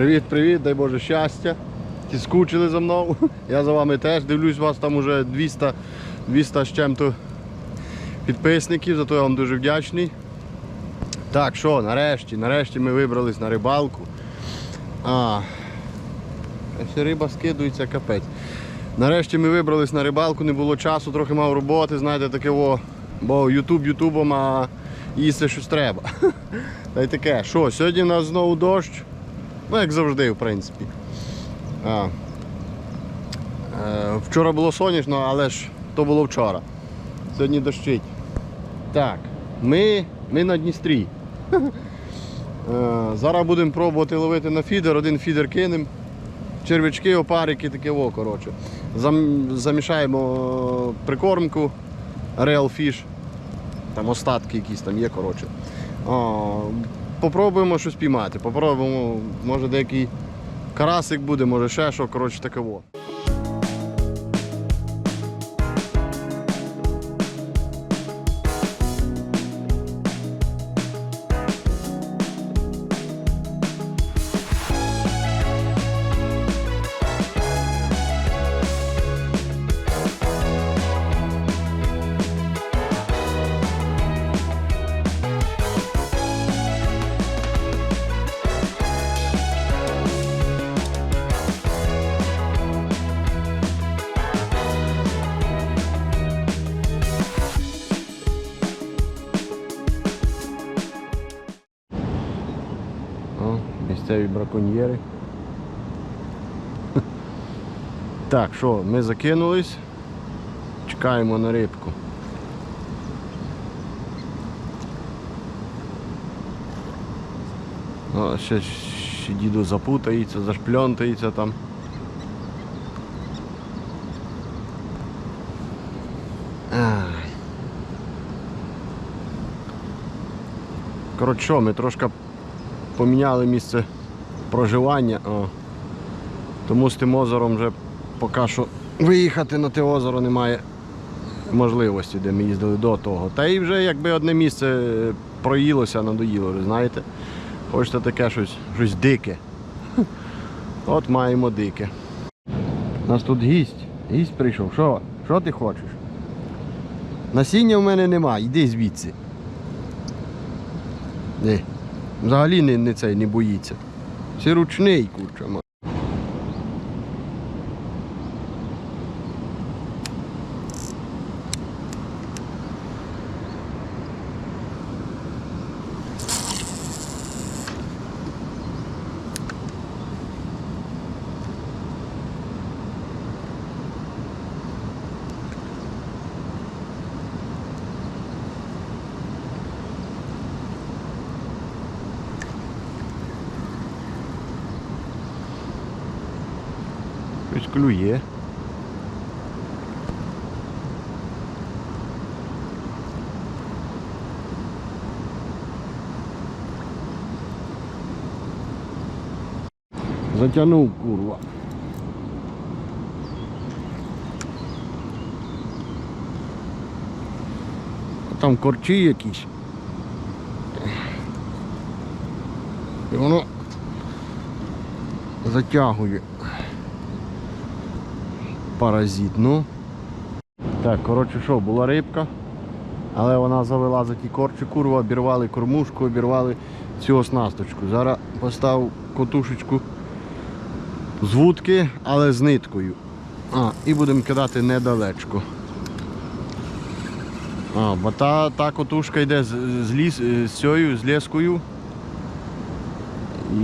Привіт-привіт, дай Боже щастя. Ті скучили за мною. Я за вами теж дивлюсь, вас там уже 200, 200 з чим-то підписників, за то я вам дуже вдячний. Так, що, нарешті, нарешті ми вибрались на рибалку. А, ще риба скидується, капець. Нарешті ми вибрались на рибалку, не було часу, трохи мав роботи, знаєте, таке во. Бо Ютуб Ютубом, а їсти щось треба. Та й таке, що, сьогодні у нас знову дощ. Ну, як завжди, в принципі. А. Е, вчора було сонячно, але ж то було вчора. Сьогодні дощить. Так, ми, ми на Дністрі. Е, зараз будемо пробувати ловити на фідер, один фідер кинемо. Червячки, опарики, таке во, коротше. Зам, замішаємо прикормку, Real Fish. Там остатки якісь там є, коротше. Попробуємо щось піймати. Попробуємо, може деякий карасик буде, може ще що, коротше, таке браконьєри. Так, що, ми закинулись. Чекаємо на рибку. О, ще, ще діду запутається, зашпльонтається там. Коротше, ми трошки поміняли місце проживання. О. Тому з тим озером вже поки що виїхати на те озеро немає можливості, де ми їздили до того. Та й вже якби одне місце проїлося, надоїло, ви знаєте. Хочете таке щось, щось дике. От маємо дике. У нас тут гість. Гість прийшов. Що? Що ти хочеш? Насіння в мене нема, йди звідси. Ні. Взагалі не, не цей не боїться. Це ручний курча. ма. Щось клює. Затягнув курва. Там корчі якісь. І воно затягує паразит. Ну. Так, коротше що, була рибка, але вона завела за ті корчі, курва, обірвали кормушку, обірвали цю оснасточку. Зараз постав котушечку з вудки, але з ниткою. А, і будемо кидати недалечко. А, бо та, та котушка йде з, з, ліс, з цією, з лескою.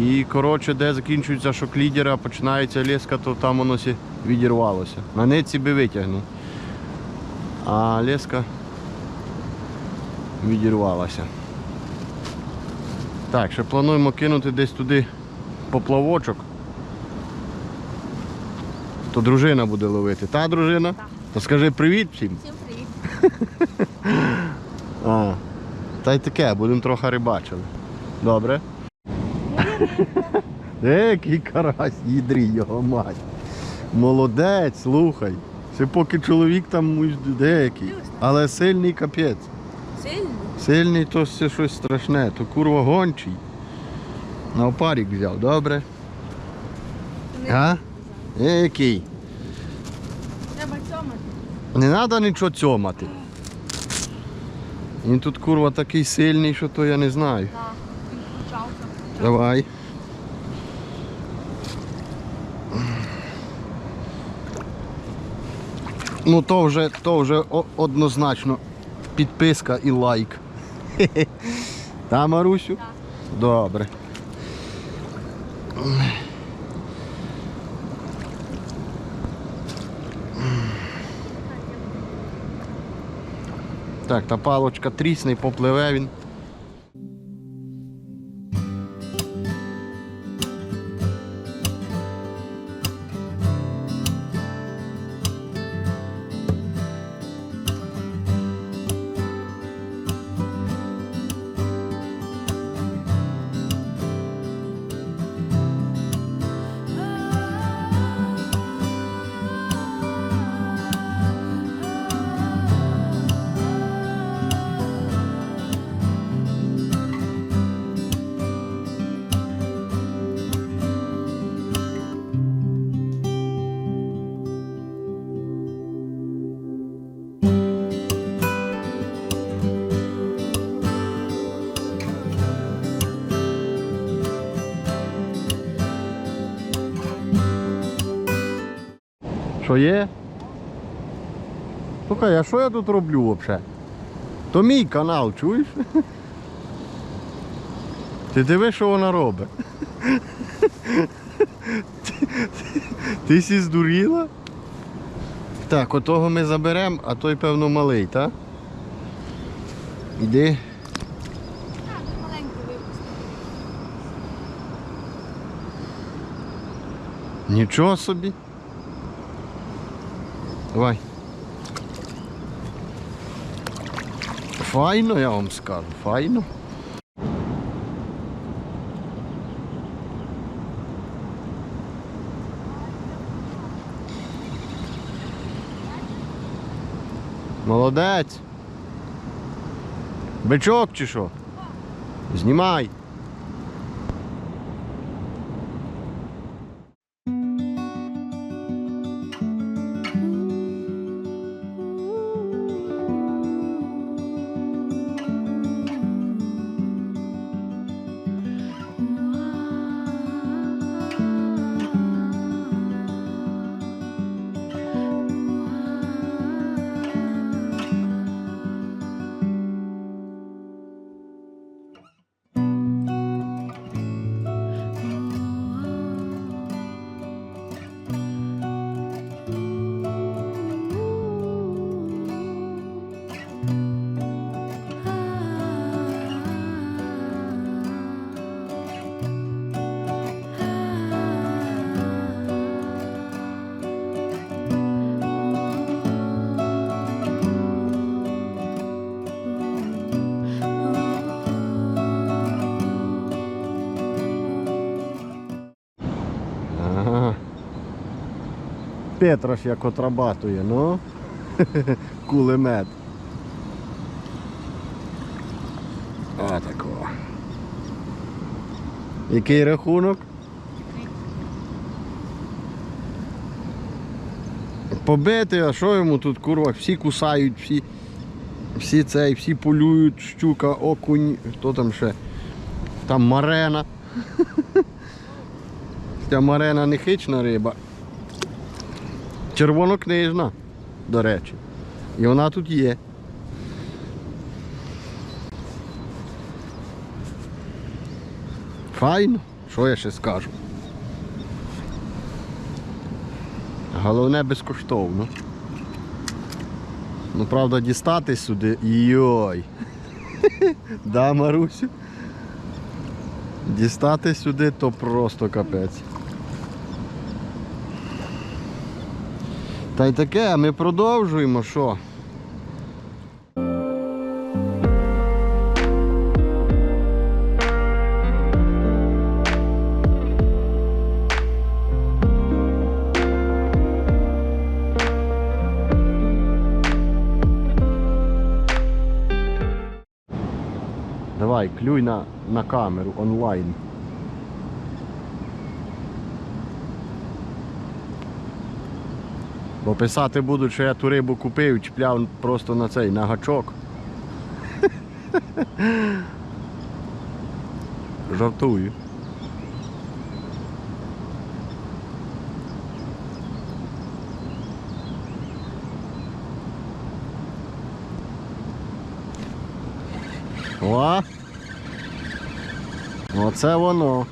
І коротше, де закінчується шок лідера, починається леска, то там воно відірвалося. На нитці би витягнув. А леска відірвалася. Так, ще плануємо кинути десь туди поплавочок. То дружина буде ловити. Та дружина? Так. То скажи привіт всім. Всім привіт. А, та й таке, будемо трохи рибачили. Добре? Який карась, їдрій його мать. Молодець, слухай. Це поки чоловік там деякий. Але сильний капець. Сильно. Сильний то це щось страшне, то курва гончий. На опарік взяв, добре? А? Який? Треба цьомати. Не треба нічого цьомати. Він тут курва такий сильний, що то я не знаю. Так, він почався. Давай. Ну то вже, то вже однозначно підписка і лайк. Та, Марусю? Так. Добре. Так, та палочка трісне, попливе він. Що є? Слухай, а що я тут роблю взагалі? То мій канал, чуєш? Ти диви, що вона робить. Ти, сі здуріла? Так, отого ми заберемо, а той, певно, малий, так? Іди. Так, маленько випустив. Нічого собі. Давай. Файно, я вам скажу, файно. Молодець. Бичок чи що? Знімай. Петрош як отрабатує, ну. Кулемет. Отако. Який рахунок? Побити, а що йому тут курва? Всі кусають, всі, всі цей, всі полюють, щука, окунь, хто там ще? Там марена. Ця марена не хищна риба. Червонокнижна, до речі. І вона тут є. Файно, що я ще скажу. Головне безкоштовно. Ну, правда, дістати сюди. Йой. Да, Марусю? Дістати сюди то просто капець. Та й таке, ми продовжуємо що? Давай, клюй на, на камеру онлайн. Бо писати будуть, що я ту рибу купив, чіпляв просто на цей, на гачок. Жартую. О! Оце воно.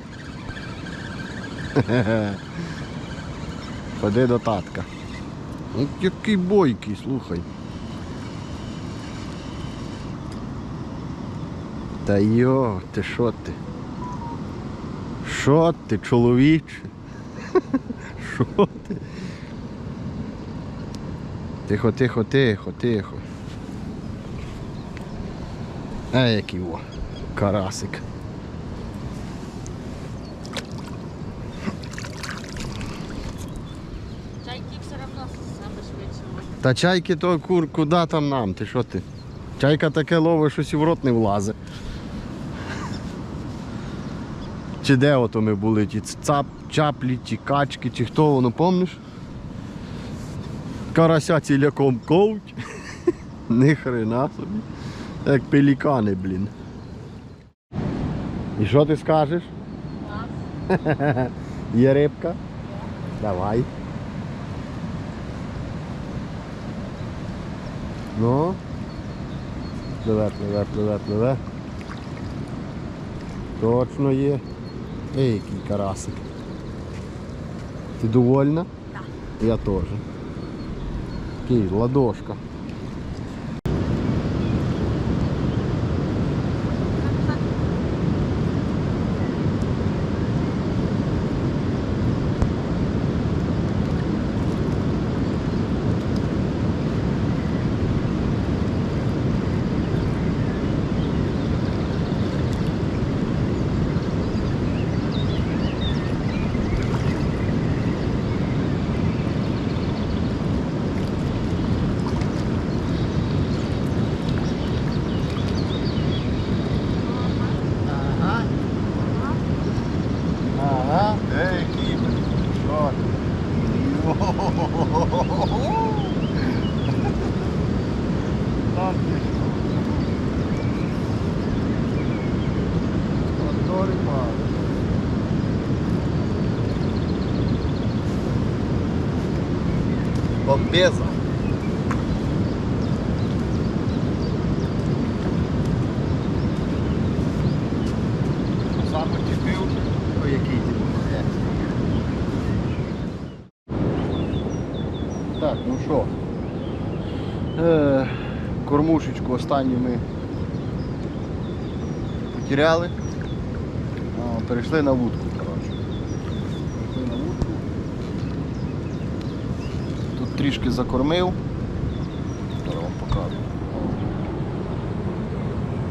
Ходи до татка. От який бойкий, слухай. Та йо, ти що ти? Що ти, чоловіче? Що ти? Тихо, тихо, тихо, тихо. А який о, карасик. Чайки все одно саме швидше. Та чайки то кур, куди там нам? Ти що ти? Чайка таке ловить, щось і в рот не влазить. Чи де ото ми були? Ті цап, чаплі, ті качки, чи хто воно, помниш? Карася ціляком ковуть. Ни хрена собі. Як пелікани, блін. І що ти скажеш? Є рибка? Давай. Ну. Пливе, пливе, пливе, пливе. Точно є. Ей, який карасик. Ти довольна? Так. Я теж. Такий, ладошка. Ага. Ага. Ей, кібер. Що ти? Там ти що? Ото риба. Бомбеза. Саме чіпив, то який молодець. Так, ну що, е, кормушечку останню ми потеряли. Перейшли на вудку, коротше. Перейшли на вудку. Тут трішки закормив. Зараз вам покажу.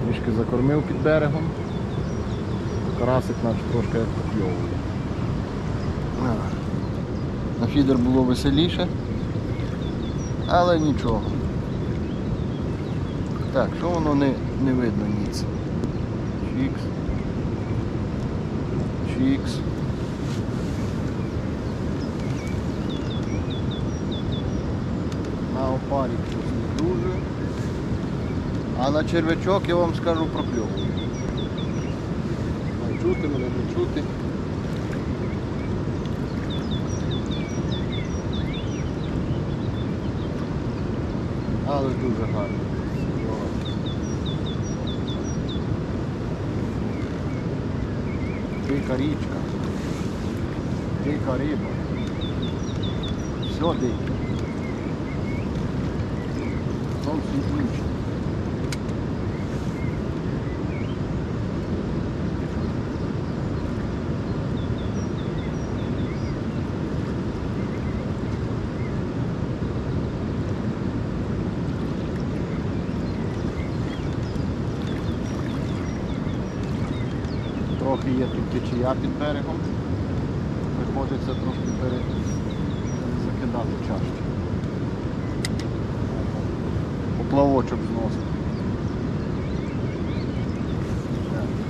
Трішки закормив під берегом. Карасик наш трошки покльовує. На фідер було веселіше, але нічого. Так, що воно не, не видно ніц. Чікс. Чікс. На опарі щось не дуже. А на червячок я вам скажу прокльовую. Чути мене, не чути. Але дуже гарно. Дика річка. Дика риба. Все дике. Зовсім інше. Трохи є тут течія під Поплавочок зносить. Так.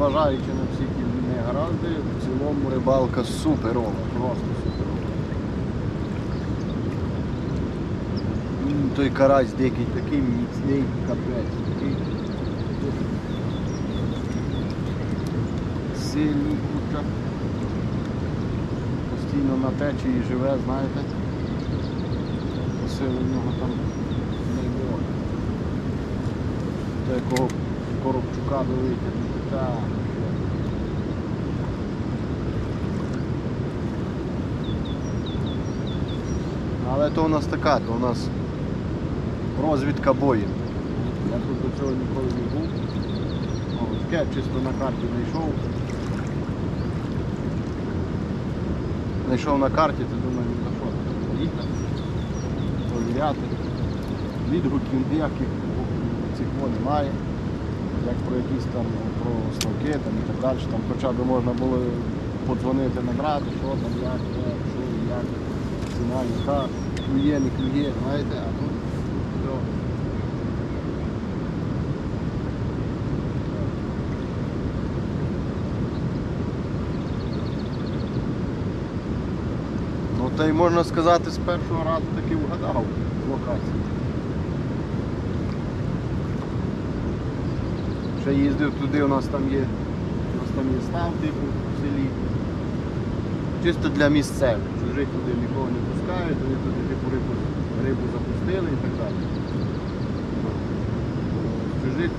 незважаючи на всі ті негаразди, в рибалка суперова, просто суперова. М, Той карась дикий такий міцний, капець, такий. Сильний куча. Постійно на течії живе, знаєте. Сили в нього там не може. До якого коробчука би. Так. Але то у нас така, то у нас розвідка боїв. Я тут до цього ніколи не був. О, таке чисто на карті знайшов. Знайшов на карті, то думаю, ну що, поїхати, провіряти. Відгуків ніяких цих немає. Як про якісь там про ставки там, і так далі. Там хоча б можна було подзвонити набрати, що там, як, що, як, ціна, яка, клює, не клює, знаєте, а тут все. Ну та й можна сказати, з першого разу таки вгадав локацію. Ще їздив туди, у нас там є, у нас там є став типу в селі. Чисто для місцевих. Чужих туди нікого не пускають, вони туди типу рибу, рибу запустили і так далі. Чужих.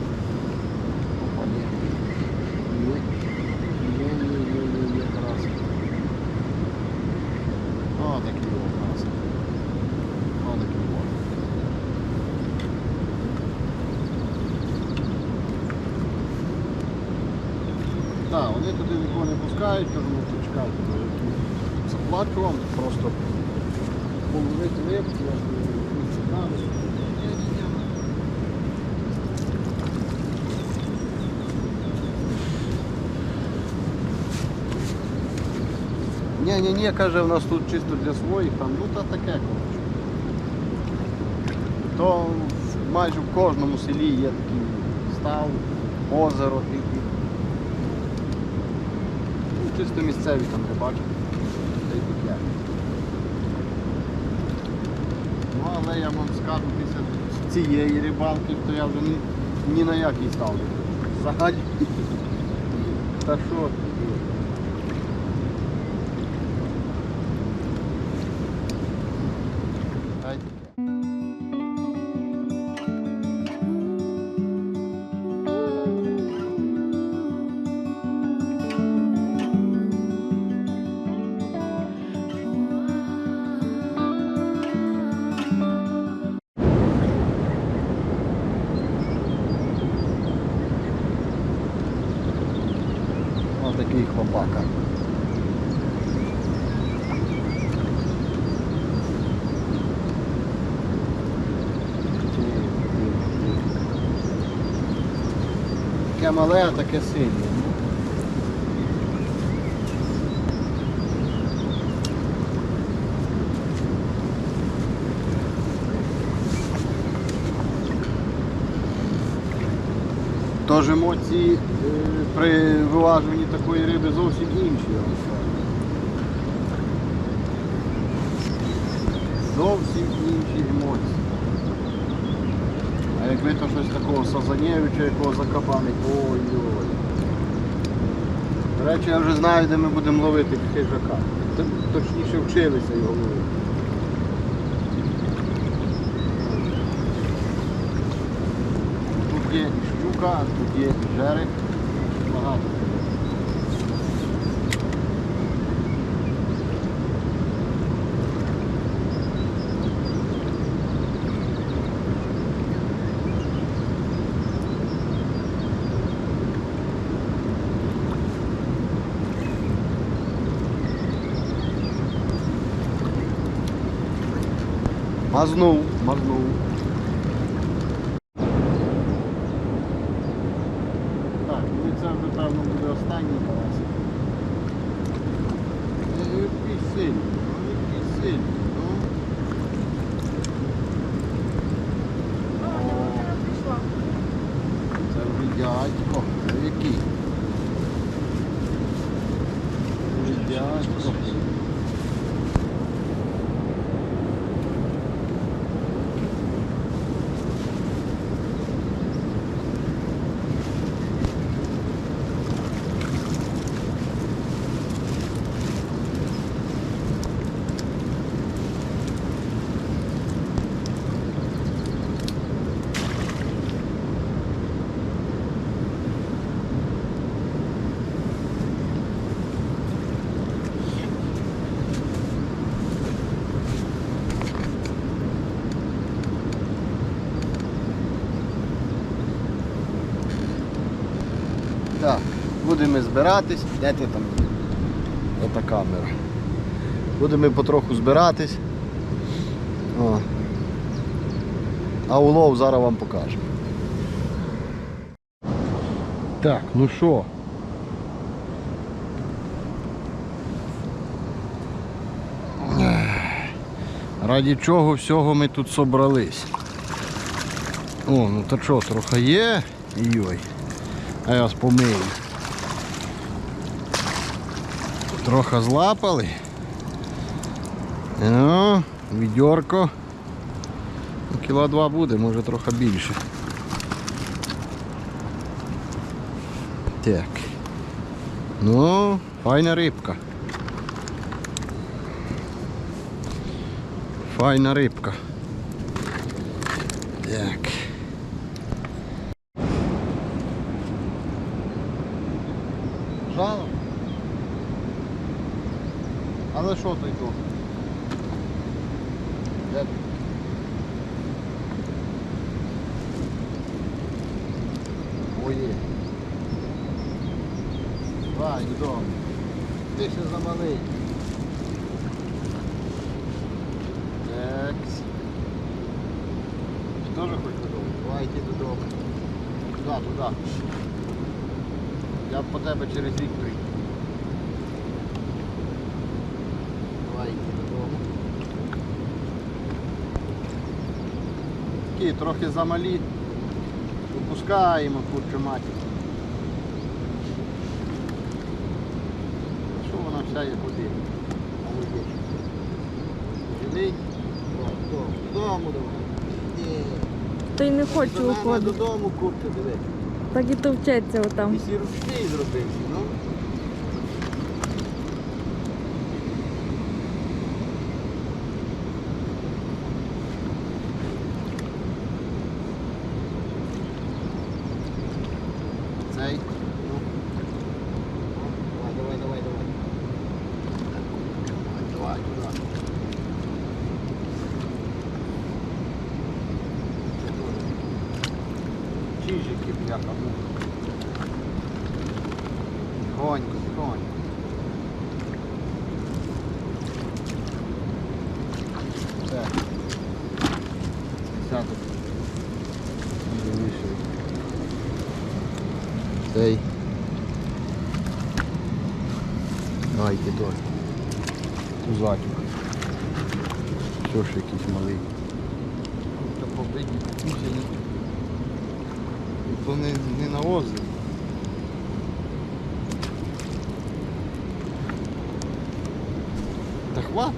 Краса. О, о, краса. О, такий о. Так, вони туди нікого не пускають, кажу, ну почекайте, заплачу вам, просто половити рибку, я ж не цікавий. Ні-ні-ні. Ні, ні, ні, каже, в нас тут чисто для своїх, там, ну та таке, коротше. То майже в кожному селі є такий став, озеро, типу. Ну, чисто місцеві там не таке. Ну, але я вам скажу, після цієї рибалки, то я вже ні, ні на який став. Взагалі. Та що? Мале, а таке синє. Тож емоції е, при виважуванні такої риби зовсім інші. Зовсім інші емоції. А якби то щось такого Сазанєвича, якого закопаний, ой-ой. До речі, я вже знаю, де ми будемо ловити хижака. Точніше вчилися його ловити. Тут є і щука, тут є і жерех. Багато. Мазнув, мазнув. Так, ну і це вже певно буде останній карасик. Е, Який сильний, ну який сильний, ну. Це вже дядько, це який? Так, будемо збиратись. Де ти там? Ота камера. Будемо потроху збиратись. О. А улов зараз вам покажу. Так, ну що? Раді чого всього ми тут собрались? О, ну то що, трохи є? Йой. А я вас. Трохи злапали. Ну, відьорко. Ну, Кіла два буде, може трохи більше. Так. Ну, файна рибка. Файна рибка. Так. Але що тут? Де? Ой. Давай, додому. Ти ще замалий. Екс. Ти теж хочеш додому? Давай йди додому. Туди, туди. Я по тебе через рік прийду. Давай йди додому. Такі трохи замалі. Випускаємо курчу матір. Що вона вся є воді. Живий? Додому, давай. Та й не хочу уходити. Додому курчу, диви. Так і товчеться отам. І всі ручний зробився, ну. já acabou. Irônico. То не, не на озері. Та хват.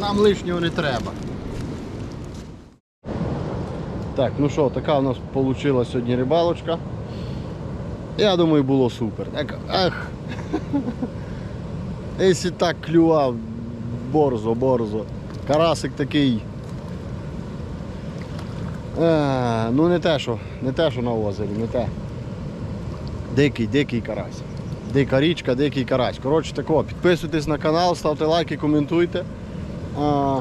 Нам лишнього не треба. Так, ну що, така у нас вийшла сьогодні рибалочка. Я думаю, було супер. Так, ах. Якщо так клював, борзо, борзо. Карасик такий. Е, ну не те, що, не те, що на озері, не те. Дикий, дикий карась. Дика річка, дикий карась. Коротше тако, підписуйтесь на канал, ставте лайки, коментуйте. А,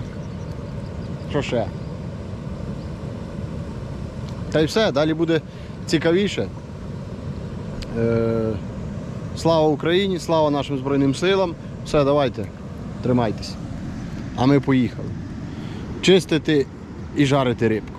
що ще? Та й все, далі буде цікавіше. Е, слава Україні, слава нашим Збройним силам. Все, давайте, тримайтесь. А ми поїхали. Чистити і жарити рибку.